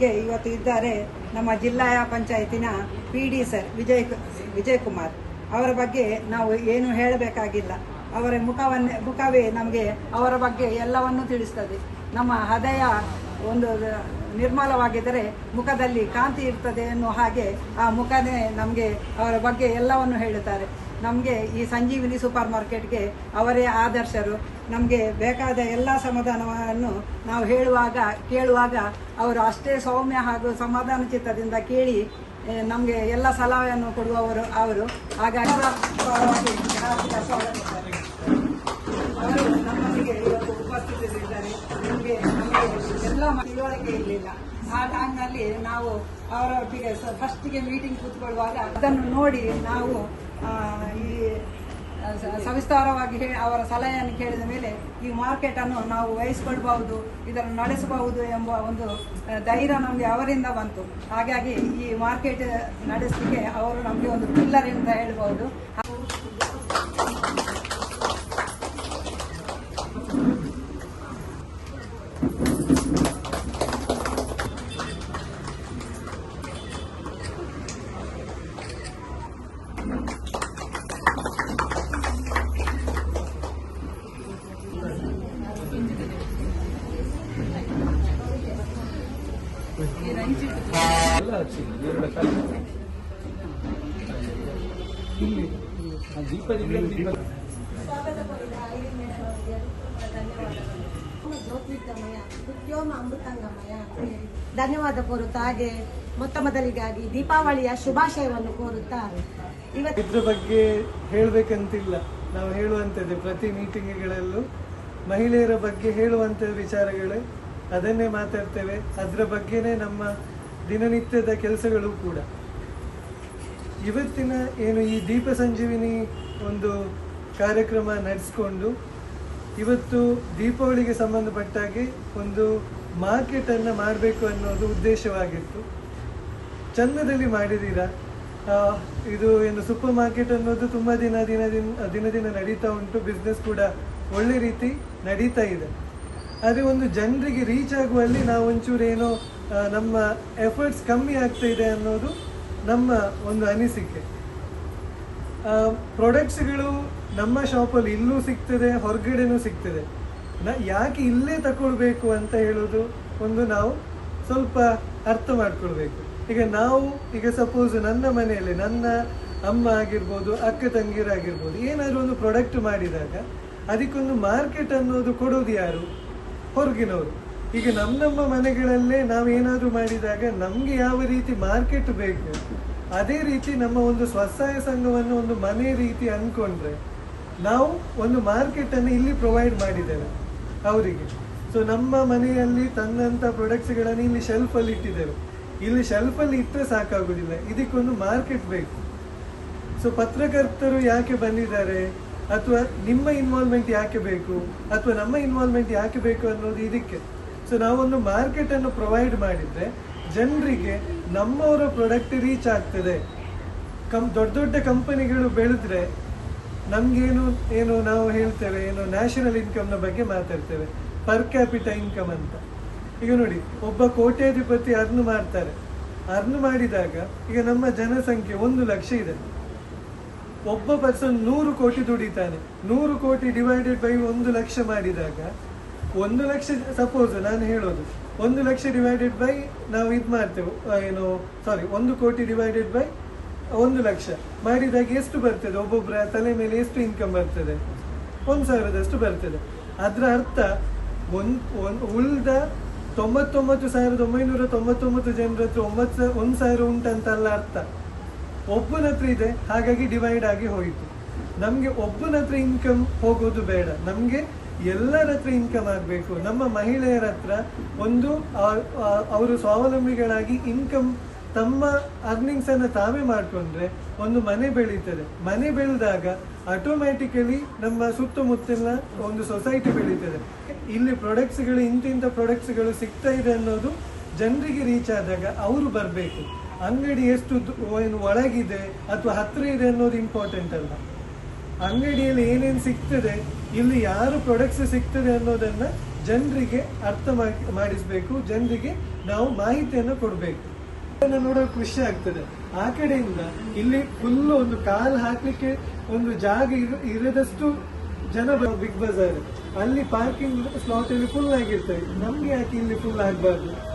ನಮ್ಮೊಂದಿಗೆ ಇವತ್ತು ಇದ್ದಾರೆ ನಮ್ಮ ಜಿಲ್ಲಾ ಪಂಚಾಯತಿನ P D sir Vijay Vijay Kumar. ಅವರ ಬಗ್ಗೆ ನಾವು ಏನು ಹೇಳಬೇಕಾಗಿಲ್ಲ. ಅವರ ಮುಖವನ್ನೇ, ಮುಖವೇ ನಮಗೆ ಅವರ ಬಗ್ಗೆ ಎಲ್ಲವನ್ನೂ ತಿಳಿಸ್ತದೆ. ನಮ್ಮ ಹೃದಯ ಒಂದು ನಿರ್ಮಲವಾಗಿದ್ದರೆ ಮುಖದಲ್ಲಿ ಕಾಂತಿ ಇರ್ತದೆ ಎನ್ನುವ ಹಾಗೆ ಆ ಮುಖನೇ ನಮಗೆ ಅವರ ಬಗ್ಗೆ ಎಲ್ಲವನ್ನು ಹೇಳುತ್ತಾರೆ. ನಮಗೆ ಈ ಸಂಜೀವಿನಿ ಸೂಪರ್ ಮಾರ್ಕೆಟ್ಗೆ ಅವರೇ ಆದರ್ಶರು. ನಮಗೆ ಬೇಕಾದ ಎಲ್ಲ ಸಮಾಧಾನವನ್ನು ನಾವು ಹೇಳುವಾಗ, ಕೇಳುವಾಗ ಅವರು ಅಷ್ಟೇ ಸೌಮ್ಯ ಹಾಗೂ ಸಮಾಧಾನ ಚಿತ್ತದಿಂದ ಕೇಳಿ ನಮಗೆ ಎಲ್ಲ ಸಲಹೆಯನ್ನು ಕೊಡುವವರು ಅವರು. ಹಾಗಾಗಿ ಅವರ ನಮ್ಮೊಂದಿಗೆ ಇವತ್ತು ಉಪಸ್ಥಿತರಿದ್ದಾರೆ. ನಮಗೆ ಎಲ್ಲ ಇರಲಿಲ್ಲ. ಆ ಟೈಮ್ನಲ್ಲಿ ನಾವು ಅವರೊಟ್ಟಿಗೆ ಫಸ್ಟಿಗೆ ಮೀಟಿಂಗ್ ಕೂತ್ಕೊಳ್ಳುವಾಗ ಅದನ್ನು ನೋಡಿ ನಾವು ಈ ಸವಿಸ್ತಾರವಾಗಿ ಹೇಳಿ ಅವರ ಸಲಹೆಯನ್ನು ಕೇಳಿದ ಮೇಲೆ ಈ ಮಾರ್ಕೆಟನ್ನು ನಾವು ವಹಿಸಿಕೊಳ್ಬಹುದು, ಇದನ್ನು ನಡೆಸಬಹುದು ಎಂಬ ಒಂದು ಧೈರ್ಯ ನಮಗೆ ಅವರಿಂದ ಬಂತು. ಹಾಗಾಗಿ ಈ ಮಾರ್ಕೆಟ್ ನಡೆಸಲಿಕ್ಕೆ ಅವರು ನಮಗೆ ಒಂದು ಪಿಲ್ಲರ್ ಅಂತ ಹೇಳ್ಬೋದು ಧನ್ಯವಾದ ಕೋರುತ್ತಾ ಹಾಗೆ ಮೊತ್ತ ಮೊದಲಿಗಾಗಿ ದೀಪಾವಳಿಯ ಶುಭಾಶಯವನ್ನು ಕೋರುತ್ತಾ ಇವತ್ತು ಇದ್ರ ಬಗ್ಗೆ ಹೇಳಬೇಕಂತಿಲ್ಲ. ನಾವು ಹೇಳುವಂಥದ್ದೇ ಪ್ರತಿ ಮೀಟಿಂಗ್ಗಳಲ್ಲೂ ಮಹಿಳೆಯರ ಬಗ್ಗೆ ಹೇಳುವಂಥ ವಿಚಾರಗಳೇ, ಅದನ್ನೇ ಮಾತಾಡ್ತೇವೆ. ಅದರ ಬಗ್ಗೆನೇ ನಮ್ಮ ದಿನನಿತ್ಯದ ಕೆಲಸಗಳು ಕೂಡ. ಇವತ್ತಿನ ಏನು ಈ ದೀಪ ಸಂಜೀವಿನಿ ಒಂದು ಕಾರ್ಯಕ್ರಮ ನಡೆಸ್ಕೊಂಡು ಇವತ್ತು ದೀಪಾವಳಿಗೆ ಸಂಬಂಧಪಟ್ಟಾಗಿ ಒಂದು ಮಾರ್ಕೆಟನ್ನು ಮಾಡಬೇಕು ಅನ್ನೋದು ಉದ್ದೇಶವಾಗಿತ್ತು. ಚಂದದಲ್ಲಿ ಮಾಡಿದ್ದೀರಾ? ಇದು ಏನು ಸೂಪರ್ ಮಾರ್ಕೆಟ್ ಅನ್ನೋದು ತುಂಬ ದಿನ ದಿನ ದಿನ ದಿನ ದಿನ ನಡೀತಾ ಉಂಟು. ಬಿಸ್ನೆಸ್ ಕೂಡ ಒಳ್ಳೆ ರೀತಿ ನಡೀತಾ ಇದೆ. ಆದರೆ ಒಂದು ಜನರಿಗೆ ರೀಚ್ ಆಗುವಲ್ಲಿ ನಾವು ಒಂಚೂರು ಏನೋ ನಮ್ಮ ಎಫರ್ಟ್ಸ್ ಕಮ್ಮಿ ಆಗ್ತಾ ಇದೆ ಅನ್ನೋದು ನಮ್ಮ ಒಂದು ಅನಿಸಿಕೆ. ಪ್ರಾಡಕ್ಟ್ಸ್ಗಳು ನಮ್ಮ ಶಾಪಲ್ಲಿ ಇಲ್ಲೂ ಸಿಗ್ತದೆ, ಹೊರಗಡೆನೂ ಸಿಗ್ತದೆ. ನ, ಯಾಕೆ ಇಲ್ಲೇ ತಗೊಳ್ಬೇಕು ಅಂತ ಹೇಳೋದು ಒಂದು ನಾವು ಸ್ವಲ್ಪ ಅರ್ಥ ಮಾಡ್ಕೊಳ್ಬೇಕು. ಈಗ ನಾವು, ಈಗ ಸಪೋಸ್ ನನ್ನ ಮನೆಯಲ್ಲಿ ನನ್ನ ಅಮ್ಮ ಆಗಿರ್ಬೋದು, ಅಕ್ಕ ತಂಗಿರಾಗಿರ್ಬೋದು ಏನಾದರೂ ಒಂದು ಪ್ರಾಡಕ್ಟ್ ಮಾಡಿದಾಗ, ಅದಕ್ಕೊಂದು ಮಾರ್ಕೆಟ್ ಅನ್ನೋದು ಕೊಡೋದು ಯಾರು? ಹೊರಗಿನವರು. ಈಗ ನಮ್ಮ ನಮ್ಮ ಮನೆಗಳಲ್ಲೇ ನಾವು ಏನಾದರೂ ಮಾಡಿದಾಗ ನಮಗೆ ಯಾವ ರೀತಿ ಮಾರ್ಕೆಟ್ ಬೇಕು, ಅದೇ ರೀತಿ ನಮ್ಮ ಒಂದು ಸ್ವಸಹಾಯ ಸಂಘವನ್ನು ಒಂದು ಮನೆ ರೀತಿ ಅನ್ಕೊಂಡ್ರೆ ನಾವು ಒಂದು ಮಾರ್ಕೆಟ್ ಅನ್ನು ಇಲ್ಲಿ ಪ್ರೊವೈಡ್ ಮಾಡಿದ್ದೇವೆ ಅವರಿಗೆ. ಸೊ ನಮ್ಮ ಮನೆಯಲ್ಲಿ ತಂದಂತ ಪ್ರೊಡಕ್ಟ್ಸ್ಗಳನ್ನು ಇಲ್ಲಿ ಶೆಲ್ಫಲ್ಲಿ ಇಟ್ಟಿದ್ದೇವೆ. ಇಲ್ಲಿ ಶೆಲ್ಫಲ್ಲಿ ಇಟ್ಟರೆ ಸಾಕಾಗೋದಿಲ್ಲ, ಇದಕ್ಕೊಂದು ಮಾರ್ಕೆಟ್ ಬೇಕು. ಸೊ ಪತ್ರಕರ್ತರು ಯಾಕೆ ಬಂದಿದ್ದಾರೆ, ಅಥವಾ ನಿಮ್ಮ ಇನ್ವಾಲ್ವ್ಮೆಂಟ್ ಯಾಕೆ ಬೇಕು, ಅಥವಾ ನಮ್ಮ ಇನ್ವಾಲ್ವ್ಮೆಂಟ್ ಯಾಕೆ ಬೇಕು ಅನ್ನೋದು ಇದಕ್ಕೆ. ಸೊ ನಾವೊಂದು ಮಾರ್ಕೆಟ್ ಅನ್ನು ಪ್ರೊವೈಡ್ ಮಾಡಿದ್ರೆ ಜನರಿಗೆ ನಮ್ಮವರ ಪ್ರಾಡಕ್ಟ್ ರೀಚ್ ಆಗ್ತದೆ. ಕಂ, ದೊಡ್ಡ ದೊಡ್ಡ ಕಂಪನಿಗಳು ಬೆಳೆದ್ರೆ ನಮ್ಗೇನು, ಏನು ನಾವು ಹೇಳ್ತೇವೆ, ಏನು ನ್ಯಾಷನಲ್ ಇನ್ಕಮ್ನ ಬಗ್ಗೆ ಮಾತಾಡ್ತೇವೆ. ಪರ್ ಕ್ಯಾಪಿಟ ಇನ್ಕಮ್ ಅಂತ. ಈಗ ನೋಡಿ, ಒಬ್ಬ ಕೋಟ್ಯಾಧಿಪತಿ ಅರ್ನ್ ಮಾಡ್ತಾರೆ. ಅರ್ನ್ ಮಾಡಿದಾಗ ಈಗ ನಮ್ಮ ಜನಸಂಖ್ಯೆ ಒಂದು ಲಕ್ಷ ಇದೆ. ಒಬ್ಬ ಪರ್ಸನ್ ನೂರು ಕೋಟಿ ದುಡಿತಾನೆ. ನೂರು ಕೋಟಿ ಡಿವೈಡೆಡ್ ಬೈ ಒಂದು ಲಕ್ಷ ಮಾಡಿದಾಗ ಒಂದು ಲಕ್ಷ ಸಪೋಸ್ ನಾನು ಹೇಳೋದು, ಒಂದು ಲಕ್ಷ ಡಿವೈಡೆಡ್ ಬೈ ನಾವು ಇದು ಮಾಡ್ತೇವೆ ಏನು ಸಾರಿ ಒಂದು ಕೋಟಿ ಡಿವೈಡೆಡ್ ಬೈ ಒಂದು ಲಕ್ಷ. ಮಾಡಿದಾಗ ಎಷ್ಟು ಬರ್ತದೆ? ಒಬ್ಬೊಬ್ಬರ ತಲೆ ಮೇಲೆ ಎಷ್ಟು ಇನ್ಕಮ್ ಬರ್ತದೆ? ಒಂದು ಸಾವಿರದಷ್ಟು ಬರ್ತದೆ. ಅದರ ಅರ್ಥ, ಒಂದು ಉಳ್ದ ತೊಂಬತ್ತೊಂಬತ್ತು ಸಾವಿರದ ಒಂಬೈನೂರ ತೊಂಬತ್ತೊಂಬತ್ತು ಜನರ ಹತ್ರ ಒಂಬತ್ತು, ಒಂದು ಸಾವಿರ ಉಂಟಂತಲ್ಲ ಅರ್ಥ. ಒಬ್ಬನ ಹತ್ರ ಇದೆ, ಹಾಗಾಗಿ ಡಿವೈಡ್ ಆಗಿ ಹೋಯಿತು. ನಮಗೆ ಒಬ್ಬನ ಹತ್ರ ಇನ್ಕಮ್ ಹೋಗೋದು ಬೇಡ. ನಮಗೆ ಎಲ್ಲರ ಹತ್ರ ಇನ್ಕಮ್ ಆಗಬೇಕು. ನಮ್ಮ ಮಹಿಳೆಯರ ಹತ್ರ ಒಂದು ಅವರು ಸ್ವಾವಲಂಬಿಗಳಾಗಿ ಇನ್ಕಮ್ ತಮ್ಮ ಅರ್ನಿಂಗ್ಸ್ ಅನ್ನ ತಾವೇ ಮಾಡಿಕೊಂಡ್ರೆ ಒಂದು ಮನೆ ಬೆಳೀತದೆ. ಮನೆ ಬೆಳೆದಾಗ ಆಟೋಮ್ಯಾಟಿಕಲಿ ನಮ್ಮ ಸುತ್ತಮುತ್ತಲಿನ ಒಂದು ಸೊಸೈಟಿ ಬೆಳೀತದೆ. ಇಲ್ಲಿ ಪ್ರೊಡಕ್ಟ್ಸ್ಗಳು ಇಂತಿಂಥ ಪ್ರೊಡಕ್ಟ್ಸ್ಗಳು ಸಿಗ್ತಾ ಇದೆ ಅನ್ನೋದು ಜನರಿಗೆ ರೀಚ್ ಆದಾಗ ಅವರು ಬರಬೇಕು. ಅಂಗಡಿ ಎಷ್ಟು ಏನು ಒಳಗಿದೆ ಅಥವಾ ಹತ್ತಿರ ಇದೆ ಅನ್ನೋದು ಇಂಪಾರ್ಟೆಂಟ್ ಅಲ್ಲ ಅಂಗಡಿಯಲ್ಲಿ ಏನೇನು ಸಿಗ್ತದೆ ಇಲ್ಲಿ ಯಾರು ಪ್ರೊಡಕ್ಟ್ಸ್ ಸಿಗ್ತದೆ ಅನ್ನೋದನ್ನು ಜನರಿಗೆ ಅರ್ಥ ಮಾಡಿಸಬೇಕು, ಜನರಿಗೆ ನಾವು ಮಾಹಿತಿಯನ್ನು ಕೊಡಬೇಕು. ಅದನ್ನು ನೋಡೋಕೆ ಖುಷಿ ಆಗ್ತದೆ. ಆ ಕಡೆಯಿಂದ ಇಲ್ಲಿ ಫುಲ್ ಒಂದು ಕಾಲು ಹಾಕಲಿಕ್ಕೆ ಒಂದು ಜಾಗ ಇರ- ಇರದಷ್ಟು ಜನ ಬಿಗ್ ಬಜಾರ್ ಅಲ್ಲಿ ಪಾರ್ಕಿಂಗ್ ಸ್ಲಾಟ್ ಅಲ್ಲಿ ಫುಲ್ ಆಗಿರ್ತವೆ ನಮ್ಗೆ ಯಾಕೆ ಇಲ್ಲಿ ಫುಲ್ ಆಗಬಾರ್ದು?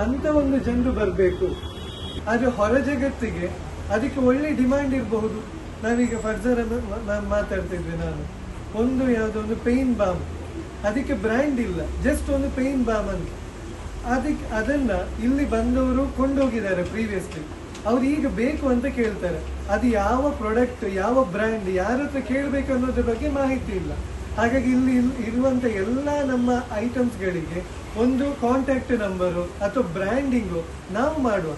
ಅಂತ ಒಂದು ಜನರು ಬರಬೇಕು. ಆದರೆ ಹೊರ ಜಗತ್ತಿಗೆ ಅದಕ್ಕೆ ಒಳ್ಳೆ ಡಿಮ್ಯಾಂಡ್ ಇರಬಹುದು. ನಾವೀಗ ಫರ್ಜರ್ ನಾನು ಮಾತಾಡ್ತಿದ್ದೆ ನಾನು. ಒಂದು ಯಾವುದೋ ಒಂದು ಪೇನ್ ಬಾಮ್ ಅದಕ್ಕೆ ಬ್ರ್ಯಾಂಡ್ ಇಲ್ಲ ಜಸ್ಟ್ ಒಂದು ಪೇನ್ ಬಾಮ್ ಅಂತ. ಅದಕ್ಕೆ ಅದನ್ನು ಇಲ್ಲಿ ಬಂದವರು ಕೊಂಡೋಗಿದ್ದಾರೆ ಪ್ರೀವಿಯಸ್ಲಿ ಅವ್ರು ಈಗ ಬೇಕು ಅಂತ ಕೇಳ್ತಾರೆ. ಅದು ಯಾವ ಪ್ರಾಡಕ್ಟ್ ಯಾವ ಬ್ರ್ಯಾಂಡ್ ಯಾರ ಹತ್ರ ಕೇಳಬೇಕು ಅನ್ನೋದ್ರ ಬಗ್ಗೆ ಮಾಹಿತಿ ಇಲ್ಲ. ಹಾಗಾಗಿ ಇಲ್ಲಿ ಇಲ್- ಇರುವಂತ ಎಲ್ಲ ನಮ್ಮ ಐಟಮ್ಸ್ಗಳಿಗೆ ಒಂದು ಕಾಂಟ್ಯಾಕ್ಟ್ ನಂಬರು ಅಥವಾ ಬ್ರ್ಯಾಂಡಿಂಗು ನಾವು ಮಾಡುವ.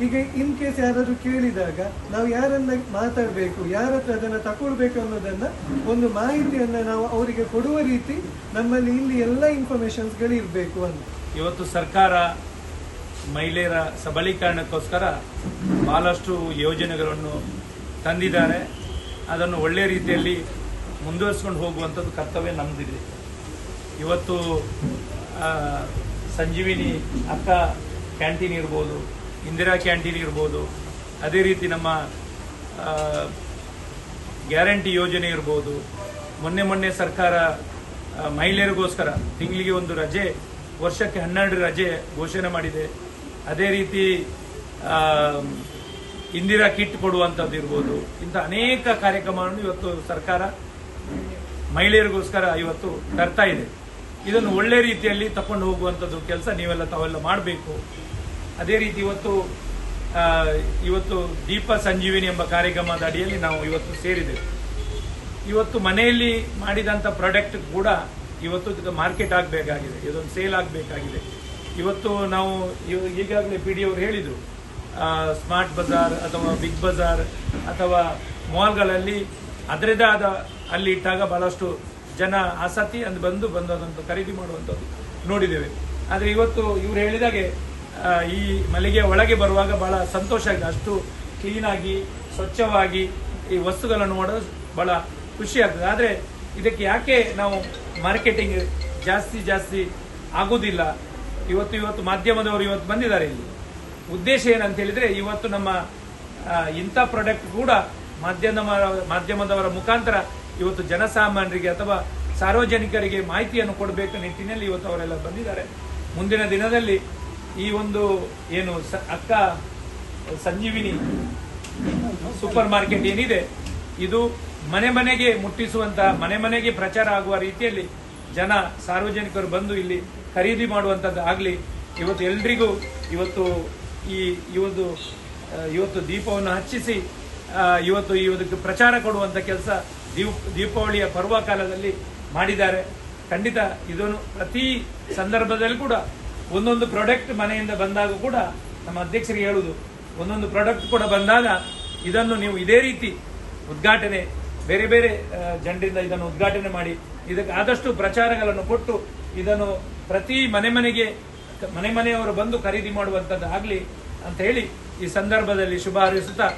ಈಗ ಇನ್ ಕೇಸ್ ಯಾರಾದ್ರೂ ಕೇಳಿದಾಗ ನಾವು ಯಾರನ್ನ ಮಾತಾಡಬೇಕು ಯಾರ ಹತ್ರ ಅದನ್ನ ತಕೊಳ್ಬೇಕು ಅನ್ನೋದನ್ನ ಒಂದು ಮಾಹಿತಿಯನ್ನ ನಾವು ಅವರಿಗೆ ಕೊಡುವ ರೀತಿ ನಮ್ಮಲ್ಲಿ ಇಲ್ಲಿ ಎಲ್ಲ ಇನ್ಫಾರ್ಮೇಶನ್ಸ್ಗಳು ಇರಬೇಕು ಅಂತ. ಇವತ್ತು ಸರ್ಕಾರ ಮಹಿಳೆಯರ ಸಬಲೀಕರಣಕ್ಕೋಸ್ಕರ ಬಹಳಷ್ಟು ಯೋಜನೆಗಳನ್ನು ತಂದಿದ್ದಾರೆ. ಅದನ್ನು ಒಳ್ಳೆಯ ರೀತಿಯಲ್ಲಿ ಮುಂದುವರಿಸ್ಕೊಂಡು ಹೋಗುವಂಥದ್ದು ಕರ್ತವ್ಯ ನಮ್ಮದಿದೆ ಇವತ್ತು ಸಂಜೀವಿನಿ ಅಕ್ಕ ಕ್ಯಾಂಟೀನ್ ಇರ್ಬೋದು ಇಂದಿರಾ ಕ್ಯಾಂಟೀನ್ ಇರ್ಬೋದು, ಅದೇ ರೀತಿ ನಮ್ಮ ಗ್ಯಾರಂಟಿ ಯೋಜನೆ ಇರ್ಬೋದು, ಮೊನ್ನೆ ಮೊನ್ನೆ ಸರ್ಕಾರ ಮಹಿಳೆಯರಿಗೋಸ್ಕರ ತಿಂಗಳಿಗೆ ಒಂದು ರಜೆ, ವರ್ಷಕ್ಕೆ ಹನ್ನೆರಡು ರಜೆ ಘೋಷಣೆ ಮಾಡಿದೆ. ಅದೇ ರೀತಿ ಇಂದಿರಾ ಕಿಟ್ ಕೊಡುವಂಥದ್ದು ಇರ್ಬೋದು, ಇಂಥ ಅನೇಕ ಕಾರ್ಯಕ್ರಮಗಳನ್ನು ಇವತ್ತು ಸರ್ಕಾರ ಮಹಿಳೆಯರಿಗೋಸ್ಕರ ಇವತ್ತು ತರ್ತಾ ಇದೆ. ಇದನ್ನು ಒಳ್ಳೆ ರೀತಿಯಲ್ಲಿ ತಕೊಂಡು ಹೋಗುವಂಥದ್ದು ಕೆಲಸ ನೀವೆಲ್ಲ ತಾವೆಲ್ಲ ಮಾಡಬೇಕು. ಅದೇ ರೀತಿ ಇವತ್ತು ಇವತ್ತು ದೀಪ ಸಂಜೀವಿನಿ ಎಂಬ ಕಾರ್ಯಕ್ರಮದ ಅಡಿಯಲ್ಲಿ ನಾವು ಇವತ್ತು ಸೇರಿದ್ದೇವೆ. ಇವತ್ತು ಮನೆಯಲ್ಲಿ ಮಾಡಿದಂಥ ಪ್ರಾಡಕ್ಟ್ ಕೂಡ ಇವತ್ತು ಮಾರ್ಕೆಟ್ ಆಗಬೇಕಾಗಿದೆ, ಇದೊಂದು ಸೇಲ್ ಆಗಬೇಕಾಗಿದೆ. ಇವತ್ತು ನಾವು ಈಗಾಗಲೇ ಪಿ ಡಿ ಅವರು ಹೇಳಿದರು ಸ್ಮಾರ್ಟ್ ಬಜಾರ್ ಅಥವಾ ಬಿಗ್ ಬಜಾರ್ ಅಥವಾ ಮಾಲ್ಗಳಲ್ಲಿ ಅದರದೇ ಆದ ಅಲ್ಲಿ ಇಟ್ಟಾಗ ಬಹಳಷ್ಟು ಜನ ಆಸತಿ ಅಂದು ಬಂದು ಬಂದು ಖರೀದಿ ಮಾಡುವಂಥದ್ದು ನೋಡಿದ್ದೇವೆ. ಆದರೆ ಇವತ್ತು ಇವರು ಹೇಳಿದಾಗೆ ಈ ಮಳಿಗೆಯ ಒಳಗೆ ಬರುವಾಗ ಬಹಳ ಸಂತೋಷ ಆಗಿದೆ. ಅಷ್ಟು ಕ್ಲೀನಾಗಿ ಸ್ವಚ್ಛವಾಗಿ ಈ ವಸ್ತುಗಳನ್ನು ನೋಡೋದು ಬಹಳ ಖುಷಿ ಆಗ್ತದೆ. ಆದರೆ ಇದಕ್ಕೆ ಯಾಕೆ ನಾವು ಮಾರ್ಕೆಟಿಂಗ್ ಜಾಸ್ತಿ ಜಾಸ್ತಿ ಆಗುವುದಿಲ್ಲ ಇವತ್ತು ಇವತ್ತು ಮಾಧ್ಯಮದವರು ಇವತ್ತು ಬಂದಿದ್ದಾರೆ ಇಲ್ಲಿ. ಉದ್ದೇಶ ಏನಂತ ಹೇಳಿದ್ರೆ ಇವತ್ತು ನಮ್ಮ ಇಂಥ ಪ್ರಾಡಕ್ಟ್ ಕೂಡ ಮಾಧ್ಯಮ, ಮಾಧ್ಯಮದವರ ಮುಖಾಂತರ ಇವತ್ತು ಜನಸಾಮಾನ್ಯರಿಗೆ ಅಥವಾ ಸಾರ್ವಜನಿಕರಿಗೆ ಮಾಹಿತಿಯನ್ನು ಕೊಡಬೇಕು ನಿಟ್ಟಿನಲ್ಲಿ ಇವತ್ತು ಅವರೆಲ್ಲ ಬಂದಿದ್ದಾರೆ. ಮುಂದಿನ ದಿನದಲ್ಲಿ ಈ ಒಂದು ಏನು ಅಕ್ಕ, ಸಂಜೀವಿನಿ ಸೂಪರ್ ಮಾರ್ಕೆಟ್ ಏನಿದೆ, ಇದು ಮನೆ ಮನೆಗೆ ಮುಟ್ಟಿಸುವಂತ, ಮನೆ ಮನೆಗೆ ಪ್ರಚಾರ ಆಗುವ ರೀತಿಯಲ್ಲಿ ಜನ ಸಾರ್ವಜನಿಕರು ಬಂದು ಇಲ್ಲಿ ಖರೀದಿ ಮಾಡುವಂಥದ್ದು ಆಗಲಿ, ಇವತ್ತು ಎಲ್ರಿಗೂ ಇವತ್ತು ಈ ಇವತ್ತು ಇವತ್ತು ದೀಪವನ್ನು ಹಚ್ಚಿಸಿ ಇವತ್ತು ಇವತ್ತು ಪ್ರಚಾರ ಕೊಡುವಂಥ ಕೆಲಸ ದೀಪ, ದೀಪಾವಳಿಯ ಪರ್ವ ಕಾಲದಲ್ಲಿ ಮಾಡಿದ್ದಾರೆ. ಖಂಡಿತ ಇದನ್ನು ಪ್ರತಿ ಸಂದರ್ಭದಲ್ಲಿ ಕೂಡ ಒಂದೊಂದು ಪ್ರಾಡಕ್ಟ್ ಮನೆಯಿಂದ ಬಂದಾಗ ಕೂಡ ನಮ್ಮ ಅಧ್ಯಕ್ಷರಿಗೆ ಹೇಳುವುದು ಒಂದೊಂದು ಪ್ರಾಡಕ್ಟ್ ಕೂಡ ಬಂದಾಗ ಇದನ್ನು ನೀವು ಇದೇ ರೀತಿ ಉದ್ಘಾಟನೆ, ಬೇರೆ ಬೇರೆ ಜನರಿಂದ ಇದನ್ನು ಉದ್ಘಾಟನೆ ಮಾಡಿ, ಇದಕ್ಕೆ ಆದಷ್ಟು ಪ್ರಚಾರಗಳನ್ನು ಕೊಟ್ಟು ಇದನ್ನು ಪ್ರತಿ ಮನೆ ಮನೆಗೆ, ಮನೆ ಮನೆಯವರು ಬಂದು ಖರೀದಿ ಮಾಡುವಂಥದ್ದು ಆಗಲಿ ಅಂತ ಹೇಳಿ ಈ ಸಂದರ್ಭದಲ್ಲಿ ಶುಭ ಹಾರೈಸುತ್ತಾ